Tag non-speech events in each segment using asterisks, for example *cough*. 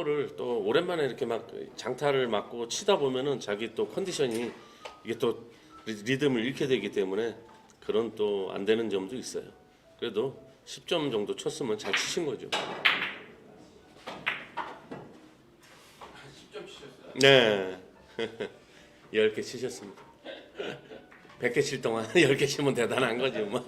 템포를 또 오랜만에 이렇게 막 장타를 맞고 치다 보면은 자기 또 컨디션이 이게 또 리- 리듬을 잃게 되기 때문에 그런 또 안 되는 점도 있어요. 그래도 10점 정도 쳤으면 잘 치신 거죠. 10점 치셨어요? 네. *laughs* 10개 치셨습니다. *laughs* 100개 칠 동안 *laughs* 10개 치면 대단한 거지 뭐.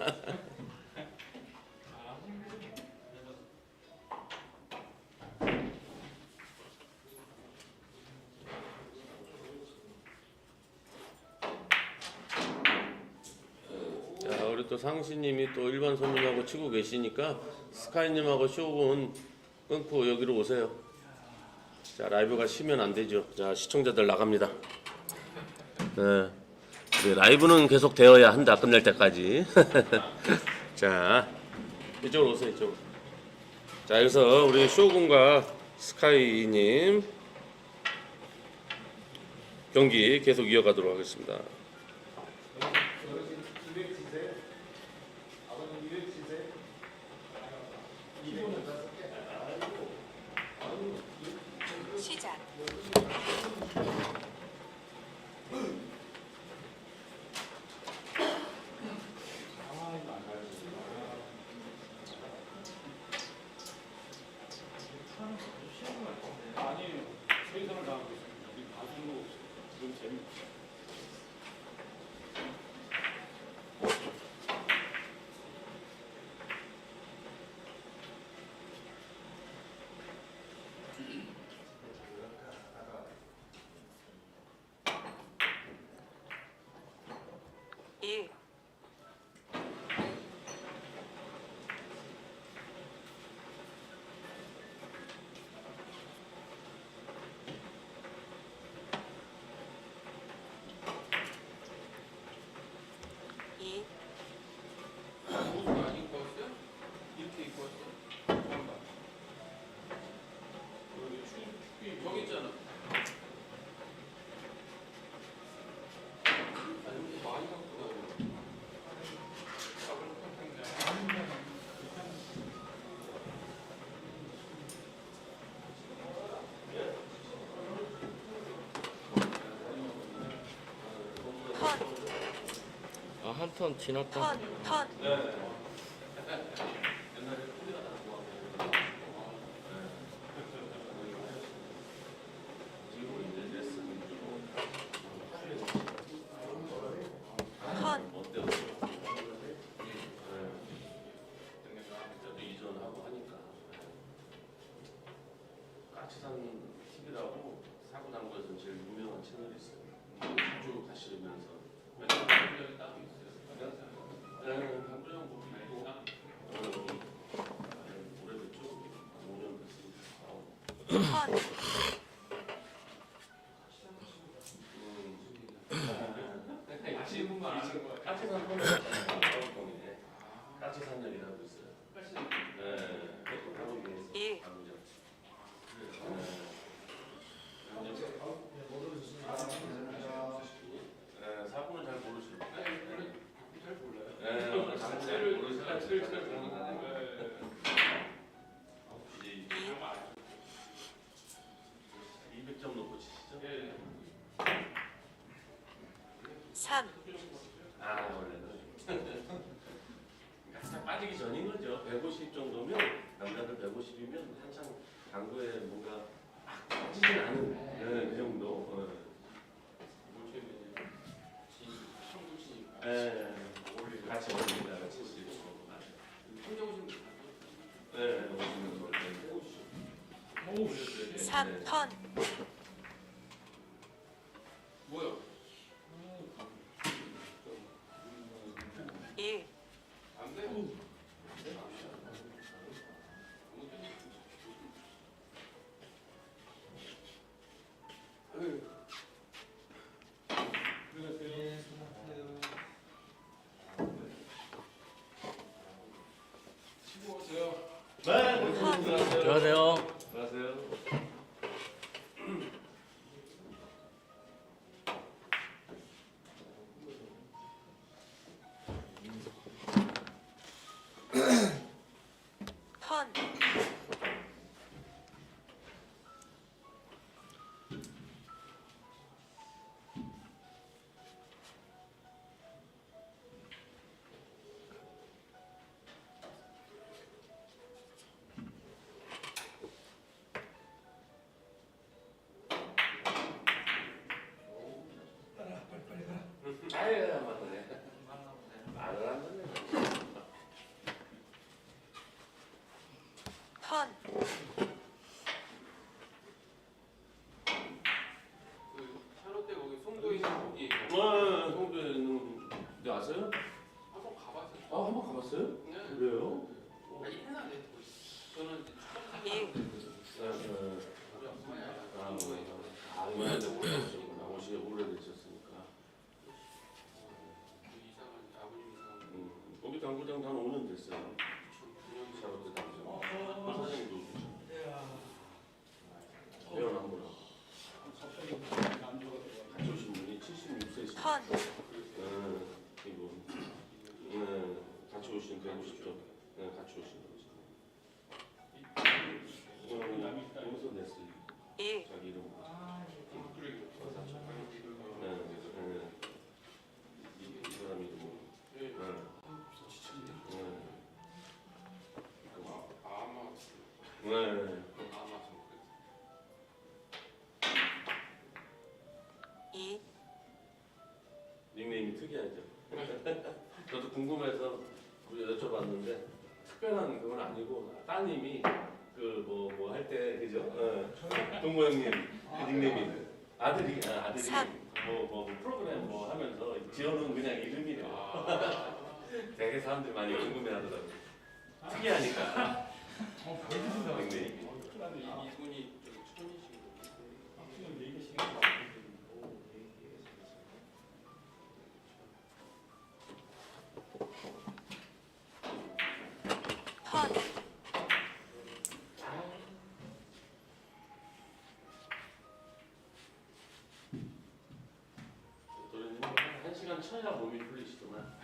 자, 우리 또 일반 손님하고 치고 계시니까 스카이님하고 쇼군 끊고 여기로 오세요. 자 라이브가 쉬면 안 되죠. 자 시청자들 나갑니다. 네, 네, 라이브는 계속 되어야 한다 끝날 때까지. *laughs* 자 이쪽으로 오세요 이쪽. 자 여기서 우리 쇼군과 스카이님 경기 계속 이어가도록 하겠습니다. 시작. 아니에요. 최선을 다하고 있습니다. 우리 가수로 너무 재밌어요. 일. 이. 옷을 안 입고 왔어요? 이렇게 입고 왔어요? 잠깐만. 여기 축, 축구 여기 있잖아. 아니, 근데 많이 갖고 나오네. 턴. 아, 한 턴 지났다. 턴. 턴. 턴. 그때도 이전하고 하니까 까치산 TV라고 사고 난 거에서 제일 유명한 채널이 있어요. 쭉 가시면서 맨날 강구장이 따로 있어요. 네, 강구장 보고 있고 어, 오래됐죠. 5년 됐으니까. 턴. 질문만 아는 거야. 까치산 폰에 공이네. 까치산역이라고 있어요. 네, 하고 계세요. 일. 강구장. 네, 잘 모르시고. 잘 몰라요. 네, 잘 모르는 당구에 뭔가 막 빠지진 않은 네, 그 정도. 어. 네, 같이. 혼자 오시면 돼요. 네, 오시면 좋을 텐데. 오, 3. 턴. 안녕하세요. Yeah. 야구장 한 5년 됐어요. 샤워 때 당시에. 사장님도 오시죠. 회원 한 분. 같이 오신 분이 76세시죠. 턴, 특이하죠. *laughs* 저도 궁금해서 여쭤봤는데 특별한 그건 아니고 따님이 그 뭐 뭐 할 때 그죠? 어, 동모 형님 그 닉네임이 아들이 아, 아들이 참. 뭐뭐 프로그램 뭐 하면서 지어놓은 그냥 이름이래요. *laughs* 되게 사람들이 많이 궁금해하더라고. 요 특이하니까 *laughs* 닉네임. 이분이 저기 촌이신 턴,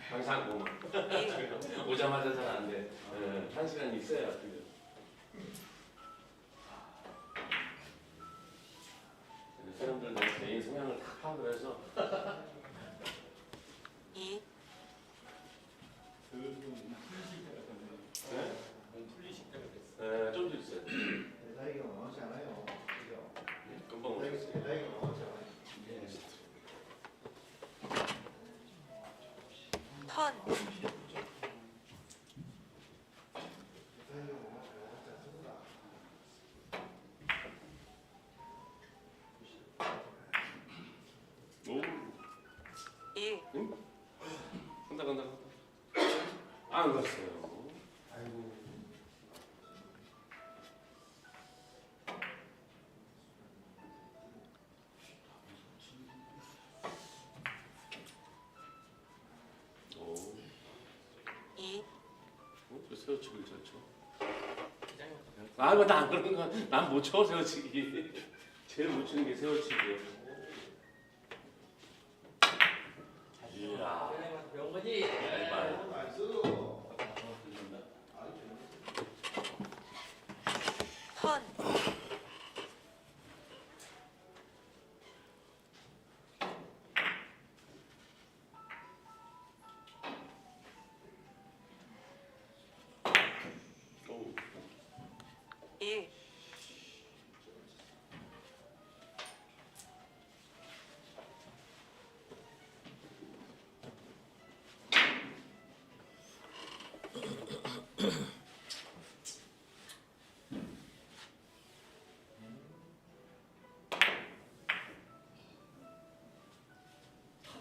항상 몸 1, *laughs* 오자마자 잘 안 돼. 예, 한 시간 있어야 아, 이거 나안 그런 거, 난 못 쳐 세워치기. 제일 못 치는 게 세워치기예요.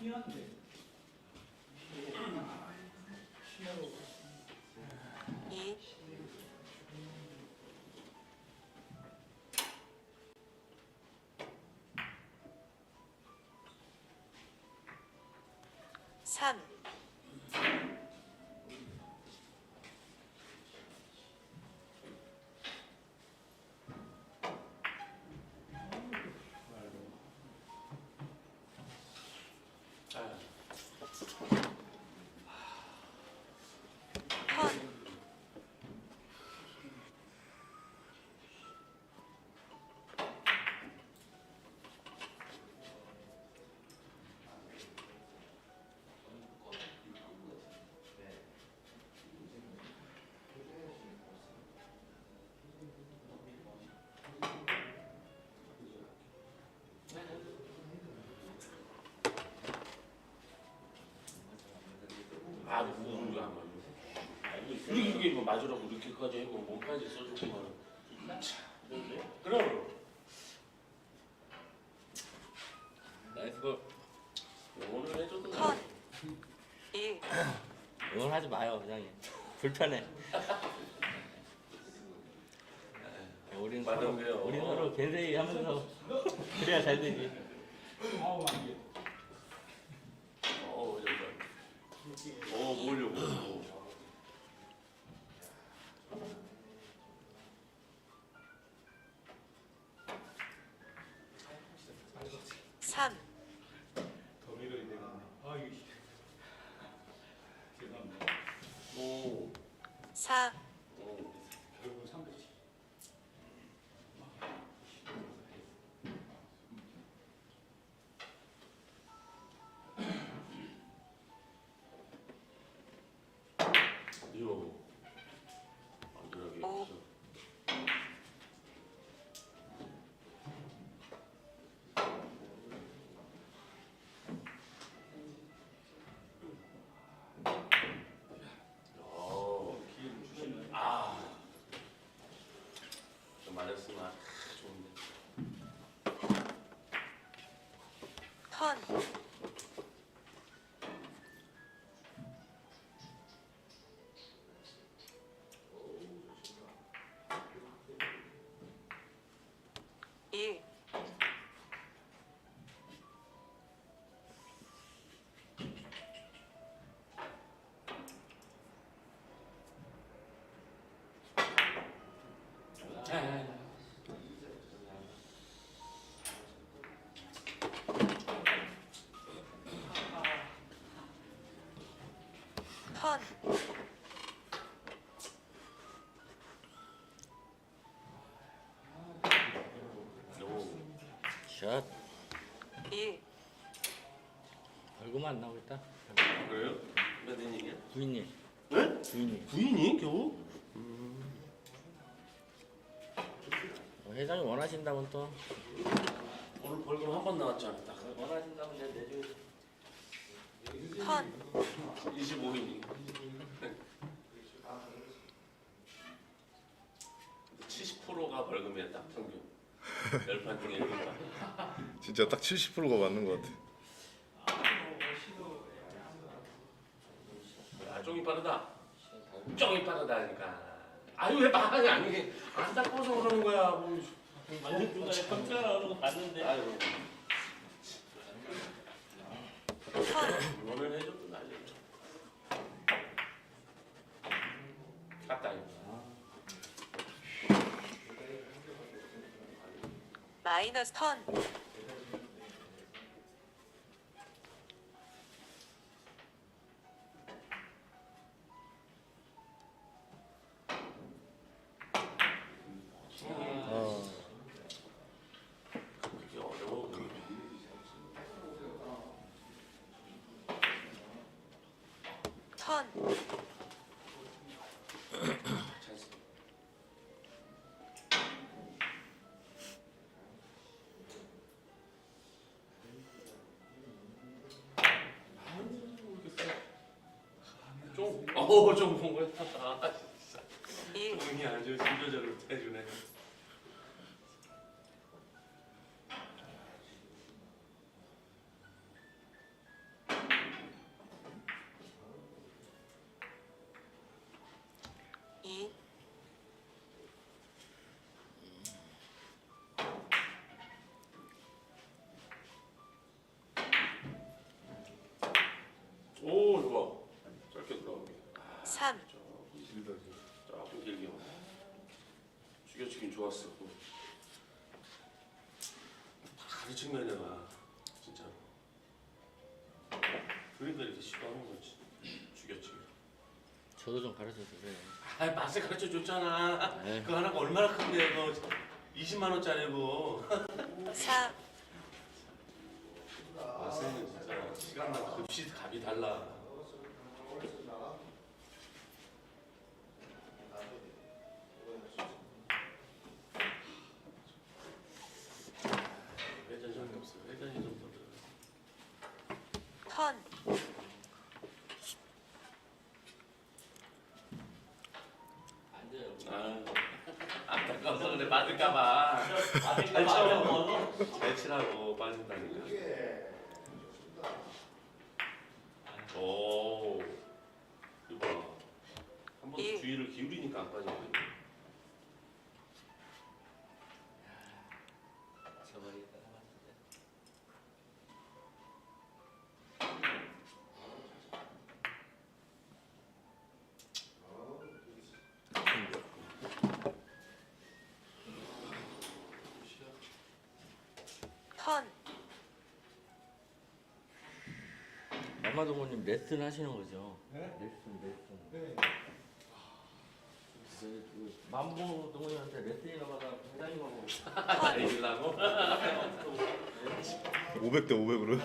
이, 삼, 이게 뭐 맞으라고 이렇게까지 하고 몸까지 써주고만. 그럼 나이스 볼. 오늘 해줘도 턴, 1, 응원 하지 마요, 회장님. 불편해. 우린 서로, 맞아요. 우린 서로 겐세이 하면서 그래야 잘 되지. 아우 많이. 他 턴 턴 오. 샷. 일 얼굴만 안 나오고 있다. 그래요? 몇 인이냐? 부인님. 네? 부인님. 부인이 겨우? 어, 회장이 원하신다면 또 오늘 벌금 한 번 나왔잖아. 딱 원하신다면 내가 내주. 턴 25인이. 70%가 벌금이야 딱 평균. 열판 중에 1판. 진짜 딱 70%가 맞는 것 같아. 아, 쫑이 빠르다. 쫑이 빠르다니까. 아유 왜 말이 아니? 안 닦아서 그러는 거야. 뭐. 완전 중간에 컴퓨터라고 거 봤는데. 아유. 턴 오늘 해줘도 난리. 갔다 이거. 마이너스 턴 좀본 거야. 아, 진짜. 일 종이 아주 심조절을 해주 3. 다 조금 길게 죽여주긴 좋았어. 가르치면 내가 진짜 그러니까 이렇게 시도하는 거지. 죽여치기. 저도 좀 가르쳐 주세요. 아 맛을 가르쳐 줬잖아. 네. 그 하나가 얼마나 큰데 그 20만 원짜리고. 4. 맛은 진짜 시간만 급시 값이 달라. 그래 맞을까봐. 잘 쳐. 잘 치라고 빠진다니까. 오. 이거 봐. 한번 일. 주의를 기울이니까 안 빠져. 저버 마마동호님 레슨 하시는 거죠? 네? 레슨 레슨. 네. 저기 그 만보 동호님한테 레슨이나 받아 회장님하고 다니려고? 500대 500으로.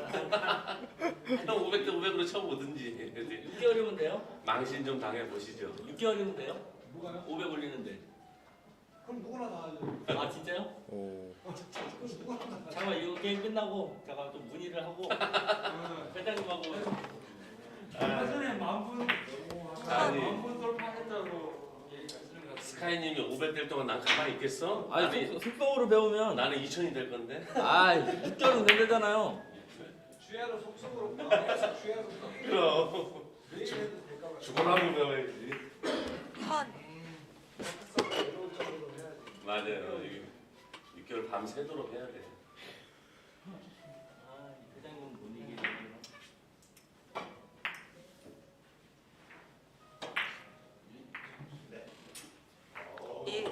형 500대 500으로 쳐보든지 6개월이면 돼요? 망신 좀 당해보시죠 6개월이면 돼요? 뭐가요? 500 올리는데. 그럼 누구나 다 하죠. 아 진짜요? 오. 잠깐만 이거 게임 끝나고 잠깐 좀 문의를 하고 회장님하고 예전에 만분 아니. 만분 돌파했다고 얘기하시는 것 같은데. 스카이님이 500될 동안 난 가만히 있겠어? 아니 속- 속성으로 배우면 나는 2000이 될 건데 아 6개월은 된다잖아요. 주야로 속속으로 주야로 그럼 매일 해도 될까 봐요. 죽어나고 배워야지. 맞아요. 6개월 밤새도록 해야 돼. 아 회장님 못 이기는. 1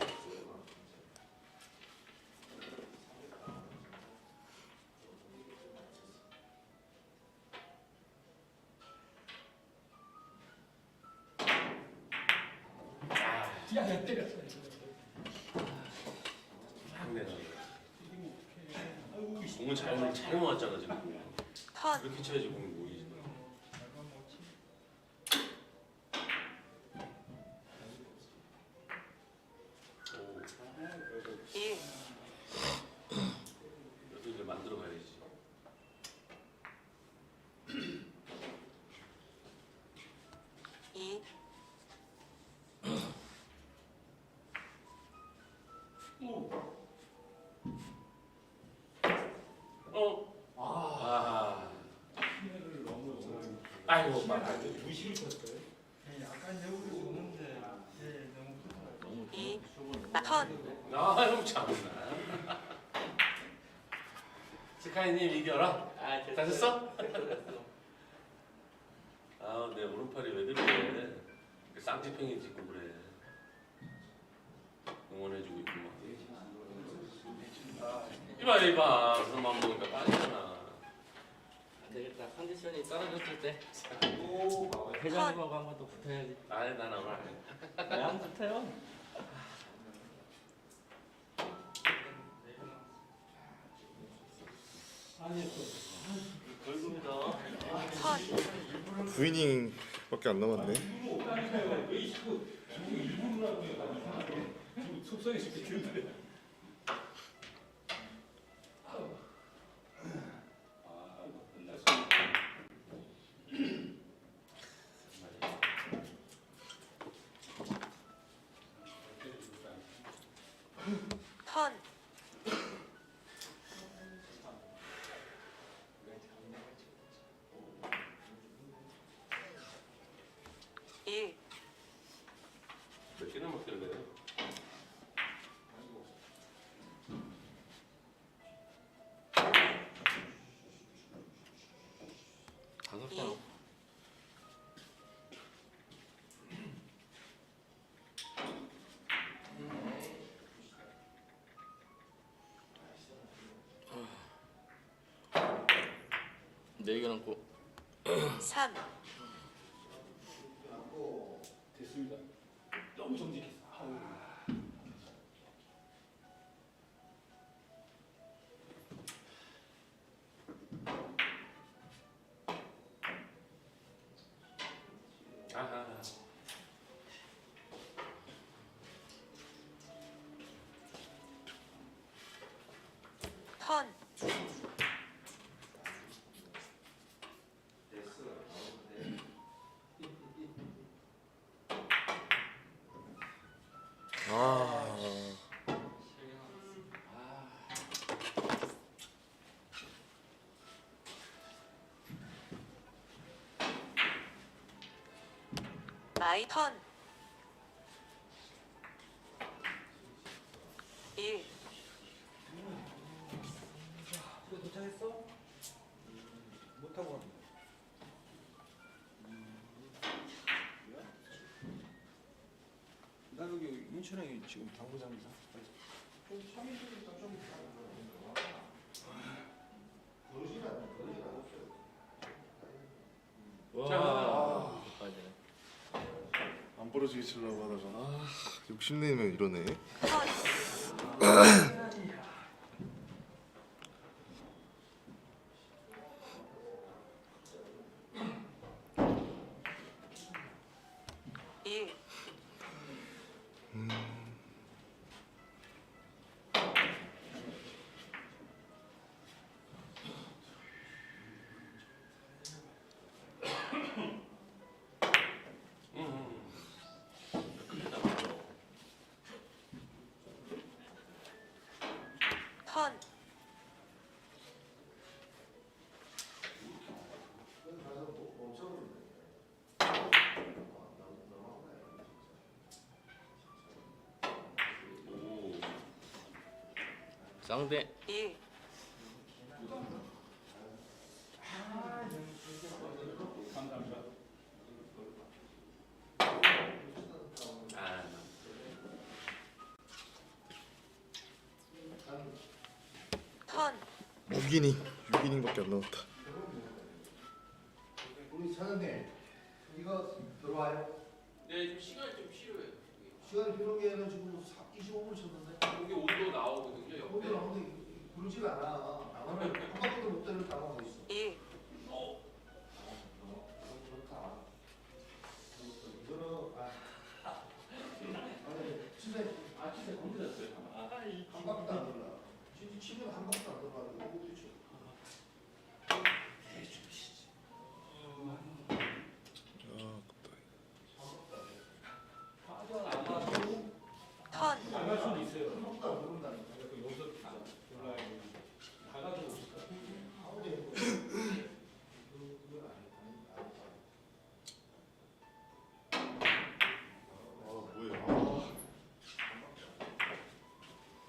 야야 때렸어. 상대가 공은 잘, 잘 모았잖아 지금. 턴 이렇게 쳐야지 공 아이고, 막. 약간 여기 오는데 예, 너무. 너무 이. 턴 아, 형 참나. 스카이님 이겨라. 아다 됐어? 됐어 됐어. 아, 내 오른팔이 왜 그래? 쌍지팽이 짓고 그래. 응원해주고 있구만. 이봐, 이봐. 그런 마음 먹으니까 빠지잖아. 안 되겠다. 컨디션이 떨어졌을 때 회장님하고 한 번 더 붙어야지. 아니, 난 오늘 안 해. 왜안 붙어요? 9이닝밖에 안 남았네. 네개 남고. 3 마이 턴1 집에 도착했어? 못 타고 왔네. 나 여기 인천에 지금 당구장이다. 좀 3일이니까 좀 떨어지게 치려고 하다가 아 욕심내면 이러네. 쌍대 일, 아, 턴, 6이닝 6이닝밖에 안 남았다. 우리 사장님 이거 들어와요. 네, 좀 시간이 좀 필요해요. 시간이 필요하게는 지금 25분 쳤는데 여기 온도 나오거든요, 옆에. 오늘 아무도 고르지가 않아. 나만은 *laughs* 한 번도 못 때릴 당하고 있어. 2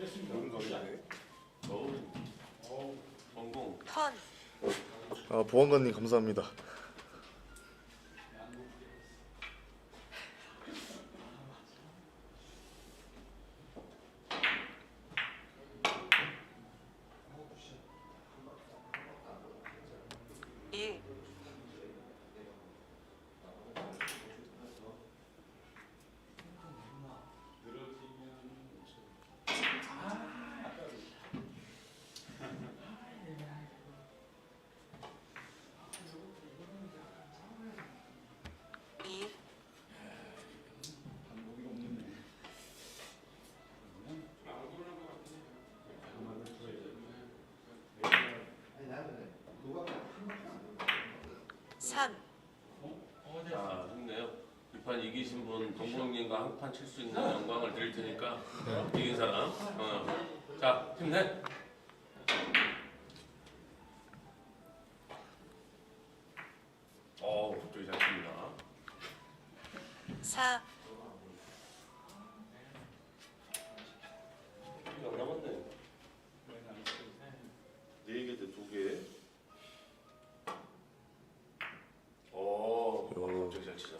됐습니다. 어우. 턴, 아 보안관님 감사합니다. 자, 힘내요. 이판 이기신 분 동국님과 한 판 칠 수 있는 영광을 드릴 테니까 이긴 사람. 어. 자, 힘내.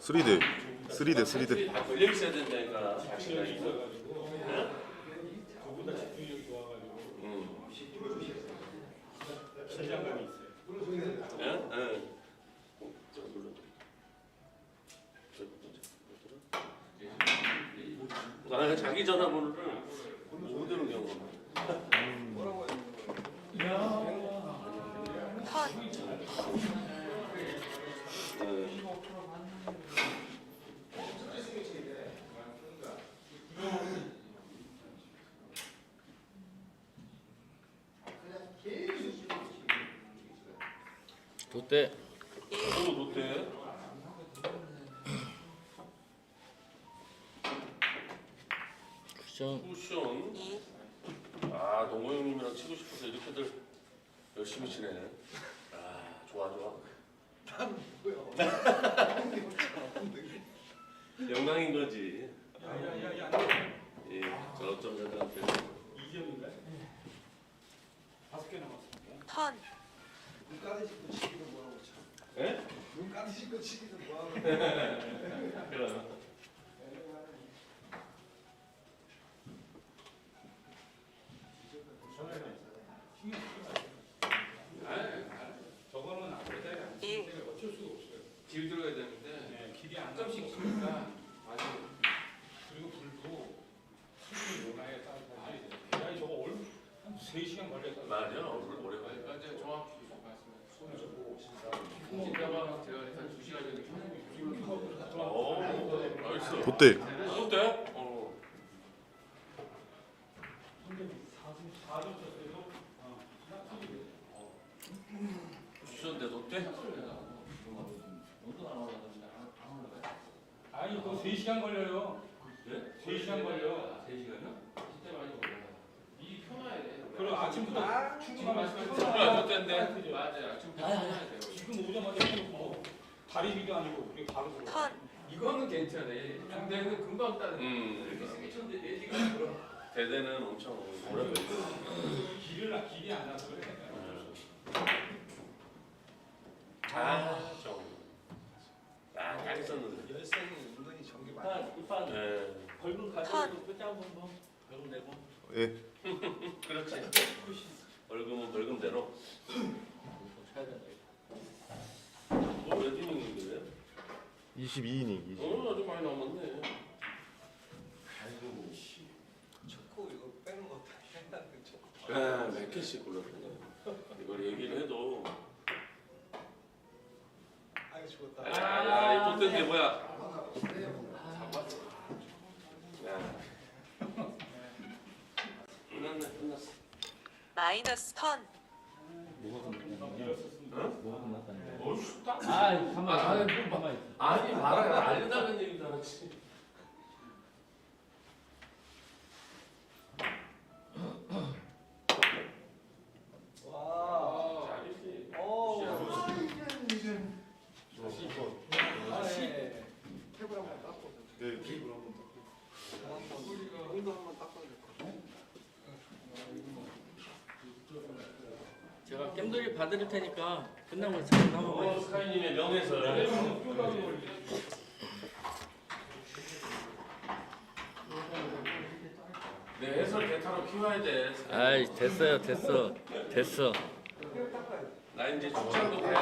3대 3대 3대. 다 걸려 있어야 된다니까. 있어. 롯데 오, 롯데. 쿠션 쿠션. 이, 아, 동호 형님이랑 치고 싶어서 이렇게들 열심히 치네. 아, 좋아, 좋아. 영광인 거지. 예, 저점자들한테. 턴, 눈 까드시고 치기도 뭐하고 참. 예? 눈 까드시고 치기도 뭐하고. 그럼. 일, 길 들어야 되는데 길이 한 점씩 치니까 아주 3시간 걸렸어. 맞아. 오래 오래 걸려. 그러니까 이제 정확히 말씀해. 손을 좀 보고 진짜가 제가 일단 2시간 전에 오, 롯데 어때? 어. 주셨는데 어때? 아니 또 3시간 걸려요. 예? 3시간 걸려. 3시간이요? 진짜 많이 걸려. 이 편해야 돼. 그럼 아침부터 충분히 말씀하셨죠. 아? 맞아요. 아침부터 편해야 돼요. 지금 오자마자 해놓고 다리미도 아니고 그게 바로 들어. 턴 이거는 괜찮네. 근데는 금방 따는. 음. 이렇게 생겼는데 4시간 걸어. 대대는 엄청 오래 걸려. 길을 나 길이 안 나서 그래. 아, 좀. 아, 잘 있었는데. 열쇠는 은근히 전기 많이. 이판 이판 예. 벌금 가지고 끝장 한번 벌금 내고 예 그렇지. 벌금은 벌금대로. 쳐야 된다. 뭐몇 이닝인데? 22이닝 20. 어, 아주 많이 남았네. 초코 이거 빼는 것도 생각나는 초코. 아, 몇 개씩 골랐네. 이걸 얘기를 해도. 아이 죽었다. 아, 야, 이 롯데인데 뭐야? 야. 끝났네, 끝났어. 마이너스 턴 어휴, 딱. 아, 가만. 아, 아니, 가만. 가만. 아니, 말아, 알려달라는 얘기도 안 하지. 와. 잘했지. 오. 야, 네. 탭을 한번 닦고. 네. 공도 한번 닦아야 될것 같아. 제가 겜돌이 받을 테니까 끝나고 잠깐 한번 어, 봐요. 스카이님의 명예설. 내 해설 대타로 키워야 돼. 아이 됐어요 됐어 됐어